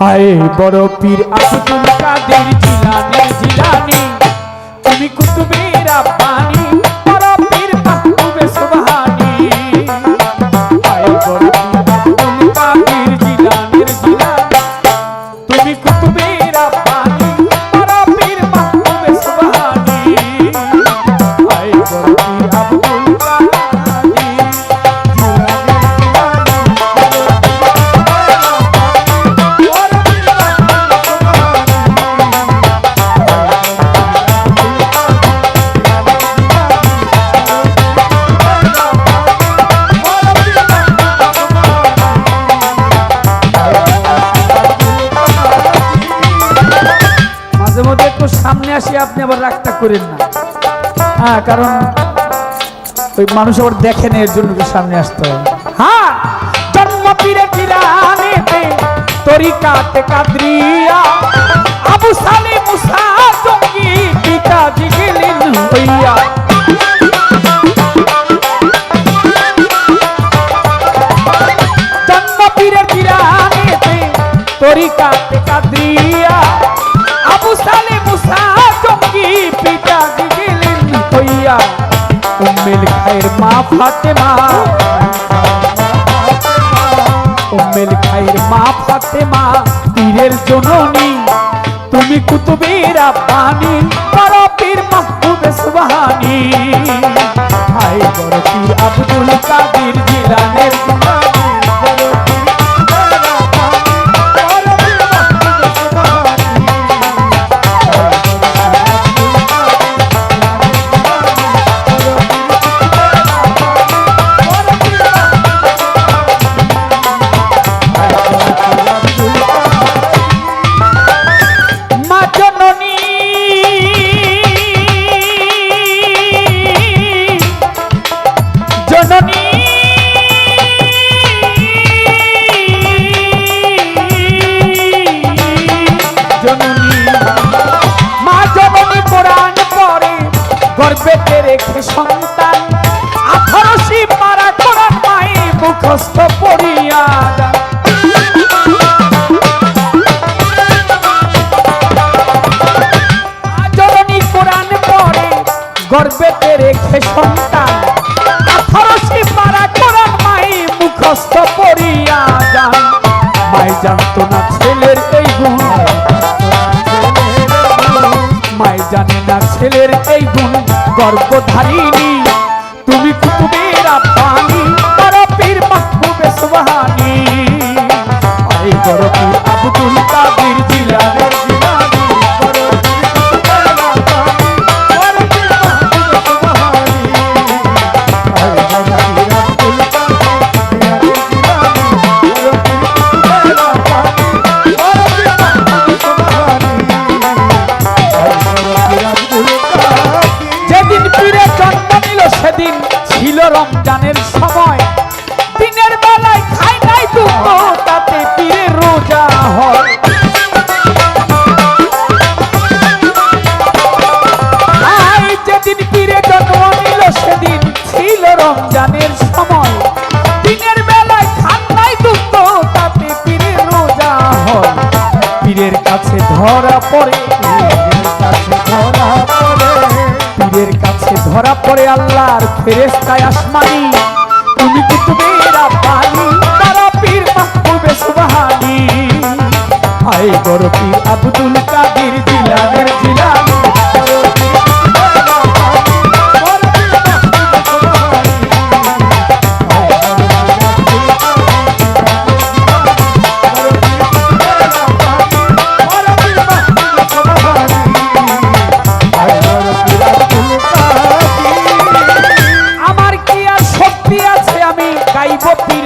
আয়ে বড় পীর আব্দুল কাদের জিলানি জিলানি? সামনে আসি, আপনি আবার রাগটা করেন না। হ্যাঁ কারণ ওই মানুষ আবার দেখেন এর জন্য সামনে আসতে হয়। হ্যাঁ জন্ম পীরে পিরানেতে তরিকাতে কাদরিয়া, আবু সালে মুসা জঙ্গি গেলেন হইয়া। জন্ম পীরে পিরানেতে তরিকাতে খায়ের মা ফাতেমা। উম্মেল খায়ের মা ফাতেমা, পীরের জননী। তুমি কুতুবের পানি বড় পীর মাহবুবে সুবহানি। ভাই বড় পীর আব্দুল কাদের জিলানের মুখস্থ পড়িয়া যান। কোরআন পড়ে, গর্বেতে রেখে সন্তান। আঠারোশি পারা কোরআন মাই মুখস্থ পড়িয়া যান মাই জানতো না ছেলের এই গুণ। মাই জানে না ছেলের এই গুণ। গর্ভধারিণী তুমি কুতুবের ফেরেস্তায় আসমানি, তুমি কুতুবের আব্বানি? তারা পীর মাহবুবে সুবহানি। আই বড় পীর আব্দুল কাদের জিলানি।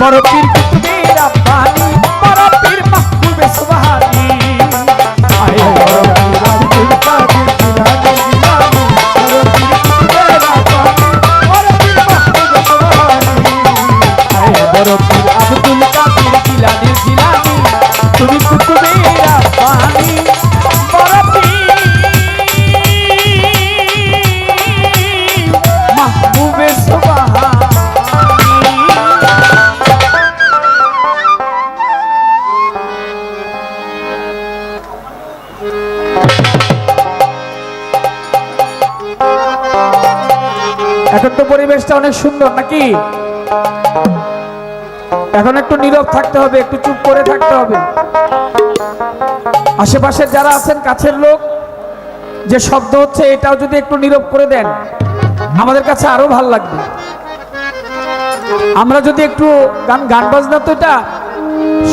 বড় পীর কুতুবের রাব্বানি বড় পীর মাহবুবে সুবহানি আয় বড় পীর আব্দুল কাদের জিলানী জিলানী বড় পীর কুতুবের রাব্বানি বড় পীর মাহবুবে সুবহানি আয় বড় পীর আব্দুল কাদের জিলানী জিলানী, তুমি কুতুবের রাব্বানি অনেক সুন্দর নাকি? এখন একটু নীরব থাকতে হবে, একটু চুপ করে থাকতে হবে। আশেপাশে যারা আছেন, কাছের লোক, যে শব্দ হচ্ছে, এটাও যদি একটু নীরব করে দেন, আমাদের কাছে আরও ভালো লাগবে। আমরা যদি একটু গান গান বাজনা তো এটা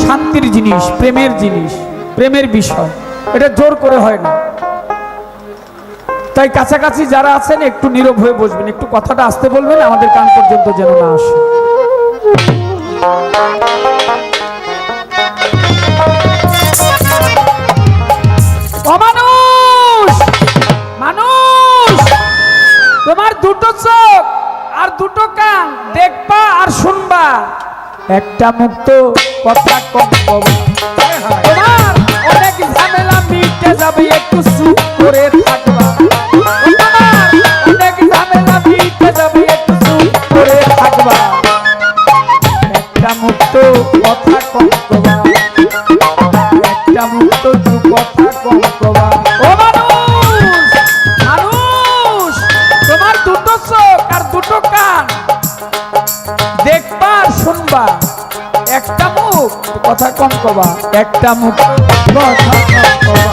শান্তির জিনিস, প্রেমের জিনিস, প্রেমের বিষয়, এটা জোর করে হয় না। তাই কাছাকাছি যারা আছেন, একটু নীরব হয়ে বসবেন, একটু কথাটা আসতে বলবেন, আমাদের কান পর্যন্ত যেন না আসে। মানুষ! তোমার দুটো চোখ আর দুটো কান, দেখবা আর শুনবা। একটা মুক্ত কথা কম কবা শুনবা। একটা মুখ কথা কম কবা। একটা মুখ। কথা কম কবা।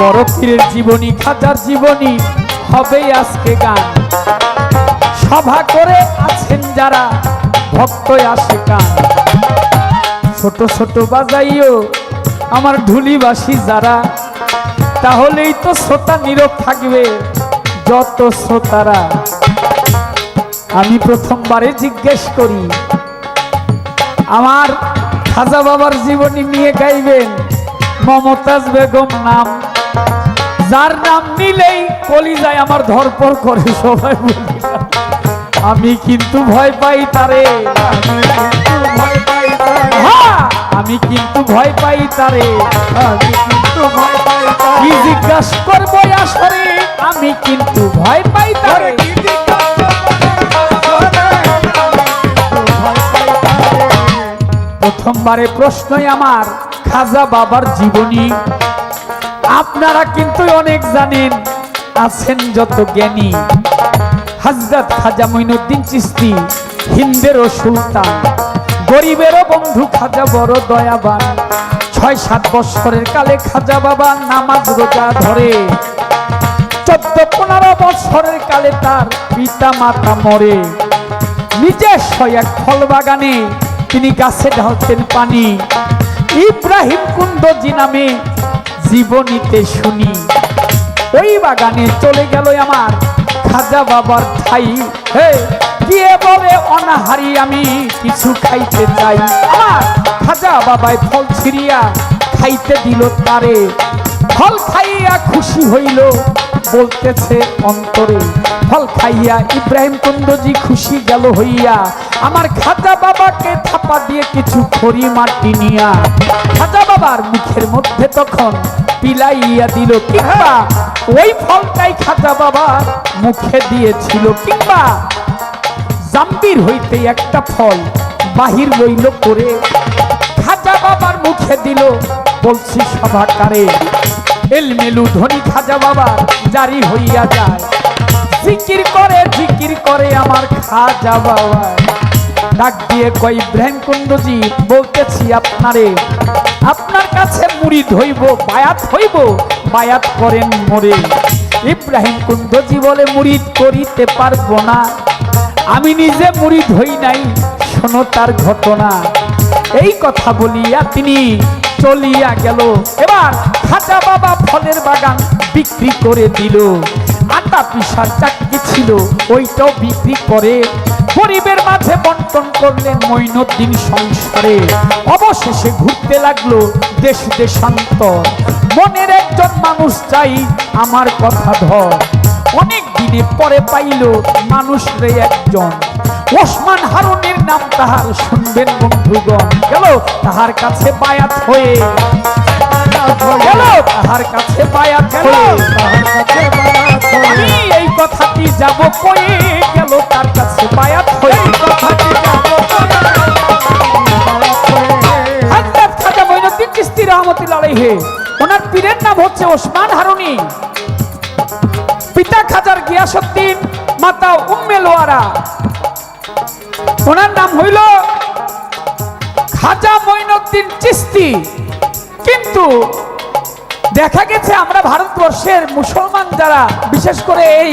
বড় পীরের জীবনী খাজার জীবনী হবে আজকে গান। সভা করে আছেন যারা ভক্ত আসে গান ছোট ছোট বাজাইও আমার ঢুলিবাসী যারা, তাহলেই তো শ্রোতা নীরব থাকবে যত শ্রোতারা। আমি প্রথমবারে জিজ্ঞেস করি, আমার খাজা বাবার জীবনী নিয়ে গাইবেন মমতাজ বেগম নাম? যার নাম নিলেই কলিজায় আমার ধরপর করে সবাই বলি আমি কিন্তু ভয় পাই তারে। আমি কিন্তু ভয় পাই তারে। আমি কিন্তু ভয় পাই কি জিজ্ঞাসা করব আসরে? আমি কিন্তু ভয় পাই তারে। প্রথমবারে প্রশ্নই আমার খাজা বাবার জীবনী। আপনারা কিন্তু অনেক জানেন আছেন যত জ্ঞানী। হজরত খাজা মঈনুদ্দিন চিস্তি হিন্দেরও সুলতান, গরিবেরও বন্ধু খাজা বড় দয়াবান। ছয় সাত বৎসরের কালে খাজা বাবা নামাজ রোজা ধরে। চোদ্দ পনেরো বৎসরের কালে তার পিতা মাতা মরে। নিজস্ব এক ফল বাগানে, তিনি গাছে ঢালতেন পানি। ইব্রাহিম কুন্দজি নামে জীবনীতে শুনি। ওই বাগানে চলে গেল আমার খাজা বাবার ঠাই হে বলে অনাহারি আমি কিছু খাইতে চাই। আমার খাজা বাবায় ফল ছিড়িয়া খাইতে দিল তারে। ফল খাইয়া খুশি হইল, বলতেছে অন্তরে। ফল খাইয়া ইব্রাহিম কুন্দজি খুশি গেল হইয়া। আমার খাজা বাবাকে থাপা দিয়ে কিছু খড়ি মাটি নিয়া। খাজা বাবার মুখের মধ্যে তখন পিলাইয়া দিল কিংবা ওই ফলটাই খাজা বাবা মুখে দিয়েছিল, কিংবা জাম্বির হইতে একটা ফল বাহির রইল করে খাজা বাবার মুখে দিল। বলছি সভাকারে এলমেলু ধনী খাজা বাবা জারি হইয়া যায়। জিকির করে জিকির করে আমার খাজা বাবা। ডাক দিয়ে কই ইব্রাহিম বলতেছি আপনারে, আপনার কাছে মুড়ি ধইব, বায়াত হইব বায়াত করেন মোরে। ইব্রাহিম কুন্দজি বলে, মুড়িদ করিতে পারব না। আমি নিজে মুড়ি হই নাই, শোনো তার ঘটনা। এই কথা বলিয়া তিনি চলিয়া গেল। এবার খাজা বাবা ফলের বাগান বিক্রি করে দিল। আটা পিসার চাকরি ছিল, ওইটাও বিক্রি করে গরিবের মাঝে বন্টন করলেন মৈনদ্দিন সংসারে। অবশেষে ঘুরতে লাগল দেশ দেশান্তর। মনের একজন মানুষ চাই আমার কথা ধর। অনেক দিনে পরে পাইল মানুষ রে একজন। ওসমান হারুনের নাম তাহার শুনবেন বন্ধুগণ। গেল তাহার কাছে বায়াত হয়ে। গেল তাহার কাছে বায়াত হয়ে। আমি এই কথাটি যাব কয়ে আলাইহি ওনার পীরের নাম হচ্ছে ওসমান হারুনি। পিতা খাজার গিয়াসউদ্দিন, মাতা উম্মে লোয়ারা। ওনার নাম হইল খাজা মঈনুদ্দিন চিশতি। কিন্তু দেখা গেছে আমরা ভারতবর্ষের মুসলমান যারা, বিশেষ করে এই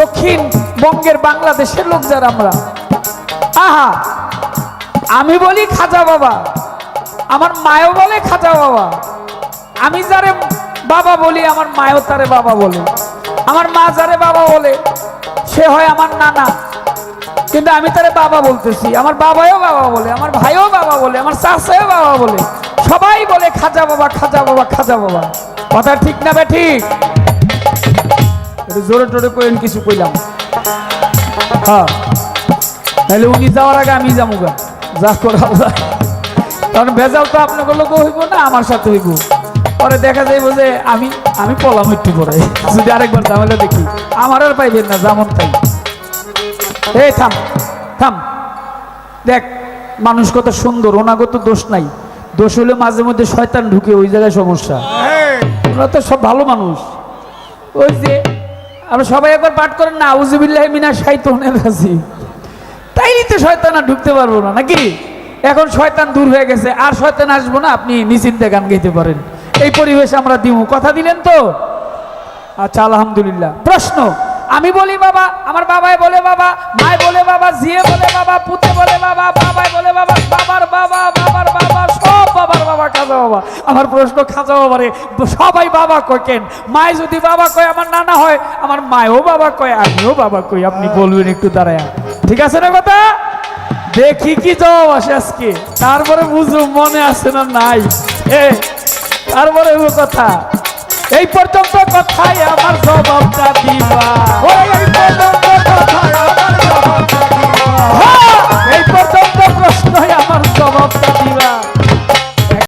দক্ষিণ বঙ্গের বাংলাদেশের লোক যারা আমরা। আহা, আমি বলি খাজা বাবা। আমার মায়ও বলে খাজা বাবা। আমি যারে বাবা বলি, আমার মায়ও তারে বাবা বলে। আমার মা যারে বাবা বলে, সে হয় আমার নানা। কিন্তু আমি তারে বাবা বলতেছি। আমার বাবাও বাবা বলে, আমার ভাইও বাবা বলে, আমার চাষাও বাবা বলে। সবাই বলে, খাজা বাবা খাজা বাবা খাজা বাবা। কথা ঠিক না বে ঠিক? জোরে টোরে কইন কিছু কইলাম। হ্যাঁ। তাহলে উনি যাওয়ার আগে আমি যাব গা। যা করা। কারণ ভেজাল তো আপনাকে লোক হইব না, আমার সাথে হইব। পরে দেখা যাইব যে আমি আমি পলাম একটু পরে। যদি আরেকবার ঝামেলা দেখি। আমার আর পাইবেন না যেমন তাই এই থাম থাম। দেখ, মানুষ কত সুন্দর ওনাগত দোষ নাই। দোষ হলে মাঝে মধ্যে শয়তান ঢুকে, ওই জায়গায় সমস্যা। ওরা তো সব ভালো মানুষ। ওই যে, আমরা সবাই একবার পাঠ করেন না আউজুবিল্লাহ মিনা শাইতনের কাছে তাইলে তো শয়তান আর ঢুকতে পারব না, নাকি? এখন শয়তান দূর হয়ে গেছে, আর শয়তান আসব না, আপনি নিশ্চিন্তে গান গাইতে পারেন। এই পরিবেশ আমরা দিব কথা দিলেন তো? আচ্ছা আলহামদুলিল্লাহ। প্রশ্ন, আমি বলি বাবা, আমার বাবাই বলে বাবা মায় বলে বাবা জিয়ে বলে বাবা, পুতে বলে বাবা, বাবাই বলে বাবা, বাবার বাবা বাবার বাবা, সব বাবার বাবা খাজা বাবা। আমার প্রশ্ন খাজা বাবারে সবাই বাবা কয় কেন? মায় যদি বাবা কয়, আমার নানা হয়, আমার মায়ও বাবা কয়, আমিও বাবা কই, আপনি বলবেন একটু দাঁড়ায়। ঠিক আছে না কথা? দেখি কি জবাব আসে আজকে। তারপরে বুঝু মনে আছে না নাই? এ তারপরে কথা। এই পর্যন্ত কথাই আমার জবাবটা দিবা। হ্যাঁ, এই পর্যন্ত প্রশ্নই আমার জবাবটা দিবা।